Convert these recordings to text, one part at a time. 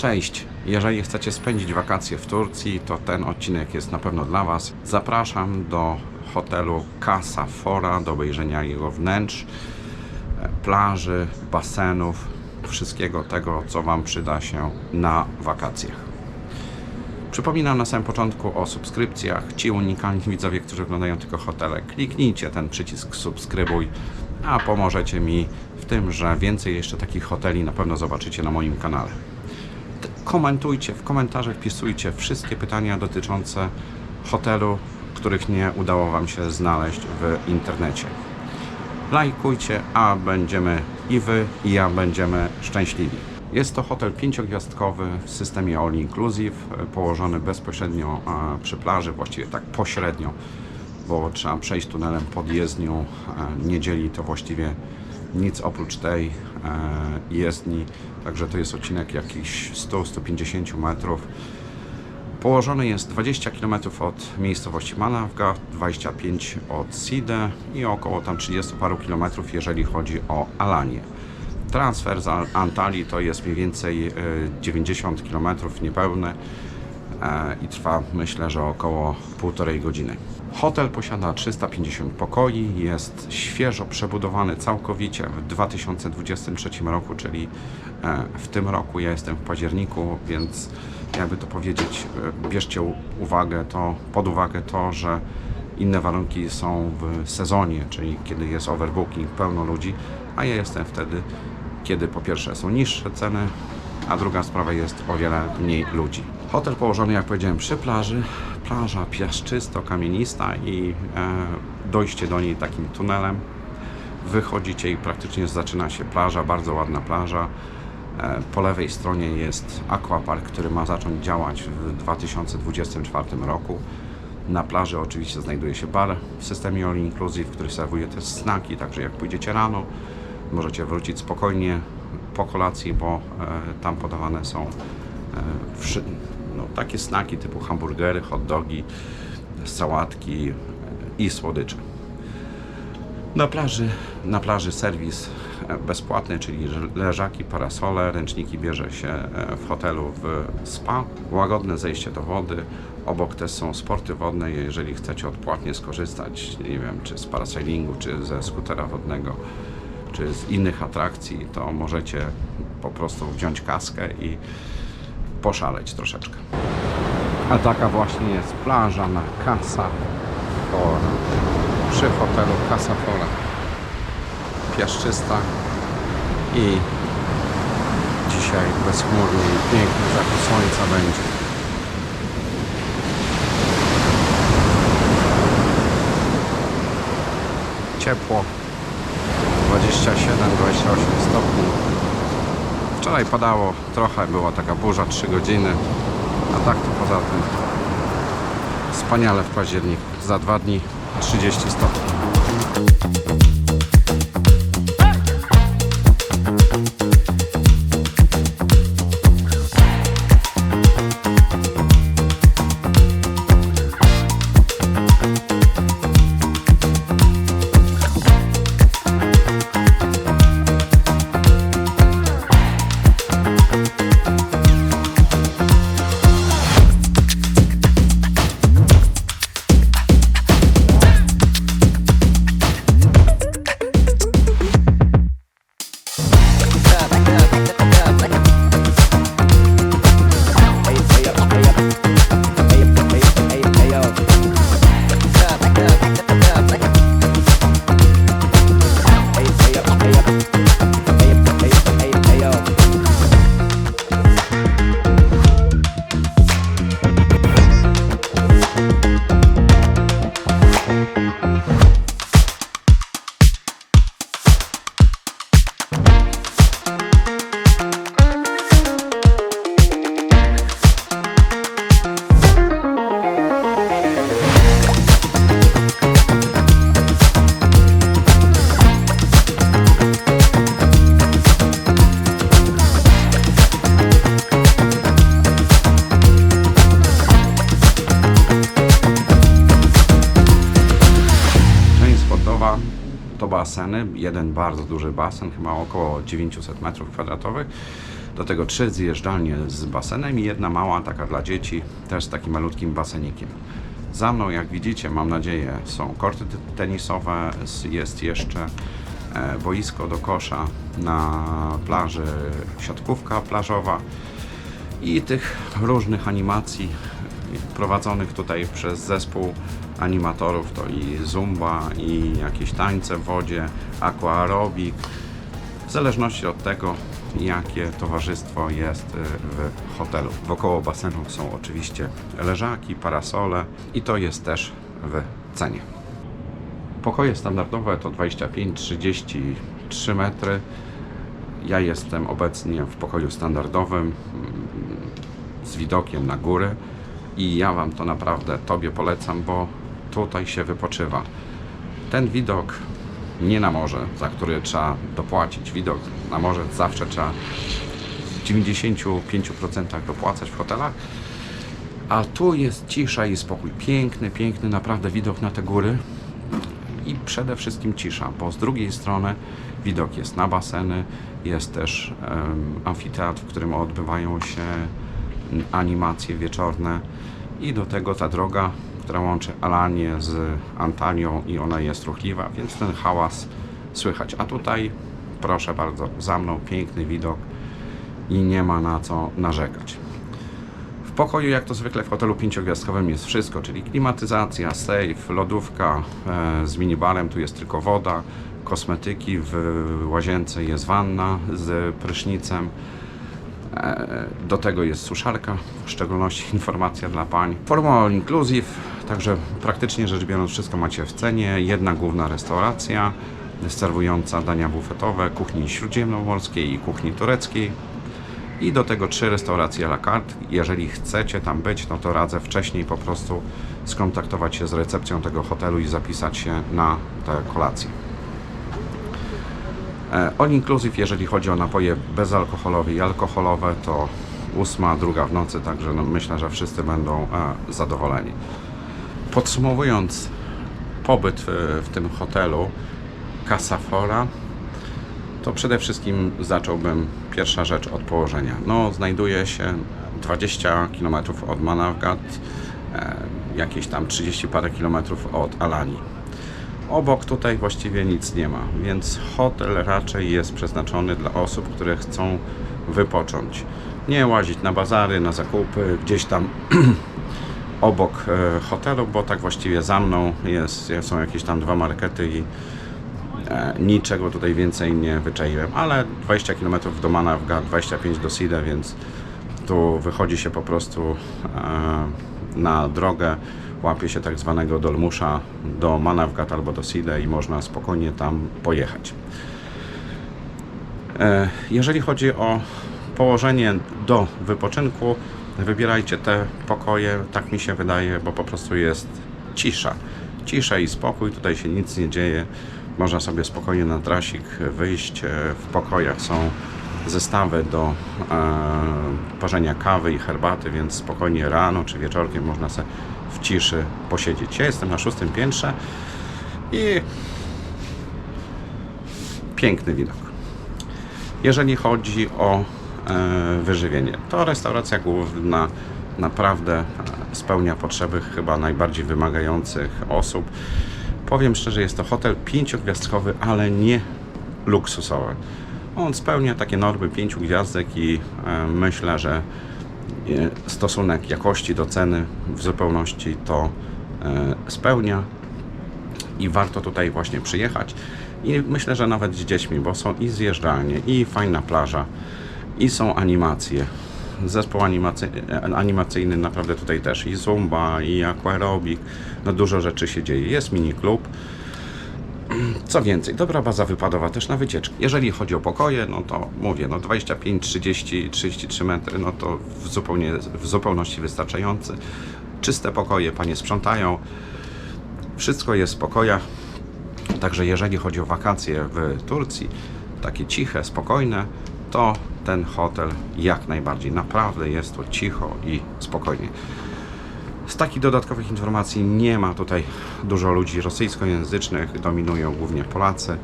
Cześć! Jeżeli chcecie spędzić wakacje w Turcji, to ten odcinek jest na pewno dla Was. Zapraszam do hotelu Casa Fora, do obejrzenia jego wnętrz, plaży, basenów, wszystkiego tego, co Wam przyda się na wakacjach. Przypominam na samym początku o subskrypcjach. Ci unikalni widzowie, którzy oglądają tylko hotele, kliknijcie ten przycisk subskrybuj, a pomożecie mi w tym, że więcej jeszcze takich hoteli na pewno zobaczycie na moim kanale. Komentujcie, w komentarzach wpisujcie wszystkie pytania dotyczące hotelu, których nie udało Wam się znaleźć w internecie. Lajkujcie, a będziemy i Wy, i ja będziemy szczęśliwi. Jest to hotel pięciogwiazdkowy w systemie All Inclusive, e, położony bezpośrednio przy plaży, właściwie tak pośrednio, bo trzeba przejść tunelem pod jezdnią. e, Nie dzieli to właściwie nic oprócz tej e, jezdni, także to jest odcinek jakichś 100-150 metrów. Położony jest 20 km od miejscowości Manavga, 25 od Side i około tam 30 paru kilometrów, jeżeli chodzi o Alanię. Transfer z Al- Antalii to jest mniej więcej e, 90 km niepełne e, i trwa myślę, że około półtorej godziny. Hotel posiada 350 pokoi, jest świeżo przebudowany całkowicie w 2023 roku, czyli e, w tym roku, ja jestem w październiku, więc jakby to powiedzieć, e, bierzcie uwagę to, pod uwagę to, że inne warunki są w sezonie, czyli kiedy jest overbooking, pełno ludzi, a ja jestem wtedy, kiedy po pierwsze są niższe ceny, a druga sprawa jest o wiele mniej ludzi. Hotel położony, jak powiedziałem, przy plaży. Plaża piaszczysto-kamienista i e, dojście do niej takim tunelem. Wychodzicie i praktycznie zaczyna się plaża, bardzo ładna plaża. E, Po lewej stronie jest aquapark, który ma zacząć działać w 2024 roku. Na plaży oczywiście znajduje się bar w systemie All Inclusive, który serwuje też snaki, także jak pójdziecie rano, możecie wrócić spokojnie po kolacji, bo e, tam podawane są no, takie snaki typu hamburgery, hot dogi, sałatki i słodycze. Na plaży, na plaży serwis bezpłatny, czyli leżaki, parasole, ręczniki bierze się e, w hotelu w spa. Łagodne zejście do wody. Obok też są sporty wodne, jeżeli chcecie odpłatnie skorzystać, nie wiem, czy z parasailingu, czy ze skutera wodnego, czy z innych atrakcji, to możecie po prostu wziąć kaskę i poszaleć troszeczkę. A taka właśnie jest plaża na Casa Fora. Przy hotelu Casa Fora. Piaszczysta i dzisiaj bezchmurnie i piękny zachód słońca będzie. Wczoraj padało trochę, była taka burza 3 godziny, a tak to poza tym wspaniale w październiku. Za dwa dni 30 stopni. Baseny. Jeden bardzo duży basen, chyba około 900 metrów kwadratowych. Do tego trzy zjeżdżalnie z basenem i jedna mała, taka dla dzieci, też z takim malutkim basenikiem. Za mną, jak widzicie, mam nadzieję, są korty te- tenisowe, jest jeszcze e, boisko do kosza na plaży, siatkówka plażowa i tych różnych animacji prowadzonych tutaj przez zespół animatorów to i zumba i jakieś tańce w wodzie, aquaerobik w zależności od tego jakie towarzystwo jest y, w hotelu. Wokoło basenu są oczywiście leżaki, parasole i to jest też w cenie. Pokoje standardowe to 25-33 metry. Ja jestem obecnie w pokoju standardowym mm, z widokiem na górę i ja Wam to naprawdę Tobie polecam, bo tutaj się wypoczywa. Ten widok nie na morze, za który trzeba dopłacić. Widok na morze zawsze trzeba w 95% dopłacać w hotelach. A tu jest cisza i spokój. Piękny, piękny naprawdę widok na te góry i przede wszystkim cisza, bo z drugiej strony widok jest na baseny, jest też em, amfiteatr, w którym odbywają się animacje wieczorne i do tego ta droga, która łączy Alanię z Antalią i ona jest ruchliwa, więc ten hałas słychać. A tutaj, proszę bardzo, za mną piękny widok i nie ma na co narzekać. W pokoju, jak to zwykle w hotelu pięciogwiazdkowym jest wszystko, czyli klimatyzacja, safe, lodówka e, z minibarem, tu jest tylko woda, kosmetyki, w łazience jest wanna z prysznicem, do tego jest suszarka, w szczególności informacja dla pań. Formuła all inclusive, także praktycznie rzecz biorąc wszystko macie w cenie. Jedna główna restauracja serwująca dania bufetowe kuchni śródziemnomorskiej i kuchni tureckiej. I do tego trzy restauracje la carte. Jeżeli chcecie tam być, no to radzę wcześniej po prostu skontaktować się z recepcją tego hotelu i zapisać się na te kolacje. E, All inclusive, jeżeli chodzi o napoje bezalkoholowe i alkoholowe, to ósma, druga w nocy, także no myślę, że wszyscy będą e, zadowoleni. Podsumowując pobyt w, w tym hotelu Casa Fora, to przede wszystkim zacząłbym pierwsza rzecz od położenia. No, znajduje się 20 km od Manavgat, e, jakieś tam 30 parę kilometrów od Alani. Obok tutaj właściwie nic nie ma, więc hotel raczej jest przeznaczony dla osób, które chcą wypocząć. Nie łazić na bazary, na zakupy, gdzieś tam obok e, hotelu, bo tak właściwie za mną jest, są jakieś tam dwa markety i e, niczego tutaj więcej nie wyczaiłem, ale 20 km do Manavgat, 25 do Side, więc tu wychodzi się po prostu e, na drogę, łapie się tak zwanego dolmusza do Manavgat albo do Side i można spokojnie tam pojechać. E, Jeżeli chodzi o położenie do wypoczynku, wybierajcie te pokoje, tak mi się wydaje, bo po prostu jest cisza. Cisza i spokój, tutaj się nic nie dzieje. Można sobie spokojnie na trasik wyjść. E, W pokojach są zestawy do e, parzenia kawy i herbaty, więc spokojnie rano czy wieczorkiem można sobie w ciszy posiedzieć. Ja jestem na szóstym piętrze i piękny widok. Jeżeli chodzi o e, wyżywienie, to restauracja główna naprawdę e, spełnia potrzeby chyba najbardziej wymagających osób. Powiem szczerze, jest to hotel pięciogwiazdkowy, ale nie luksusowy. On spełnia takie normy pięciu gwiazdek i e, myślę, że stosunek jakości do ceny w zupełności to e, spełnia i warto tutaj właśnie przyjechać. I myślę, że nawet z dziećmi, bo są i zjeżdżalnie, i fajna plaża, i są animacje. Zespół animacy, animacyjny naprawdę tutaj też i zumba, i aquaerobik, no dużo rzeczy się dzieje. Jest mini klub. Co więcej, dobra baza wypadowa też na wycieczki. Jeżeli chodzi o pokoje, no to mówię, no 25, 30, 33 metry, no to w, zupełnie, w zupełności wystarczający. Czyste pokoje, panie sprzątają, wszystko jest w pokojach. Także jeżeli chodzi o wakacje w Turcji, takie ciche, spokojne, to ten hotel jak najbardziej. Naprawdę jest to cicho i spokojnie. Z takich dodatkowych informacji nie ma tutaj dużo ludzi rosyjskojęzycznych, dominują głównie Polacy,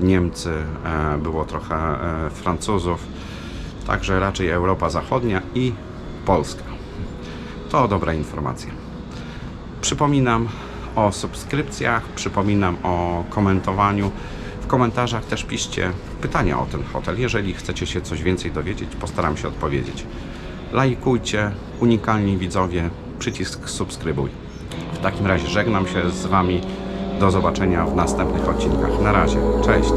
Niemcy, e, było trochę e, Francuzów także raczej Europa Zachodnia i Polska. To dobra informacja. Przypominam o subskrypcjach, przypominam o komentowaniu. W komentarzach też piszcie pytania o ten hotel. Jeżeli chcecie się coś więcej dowiedzieć, postaram się odpowiedzieć. Lajkujcie, unikalni widzowie, przycisk subskrybuj. W takim razie żegnam się z Wami. Do zobaczenia w następnych odcinkach. Na razie. Cześć.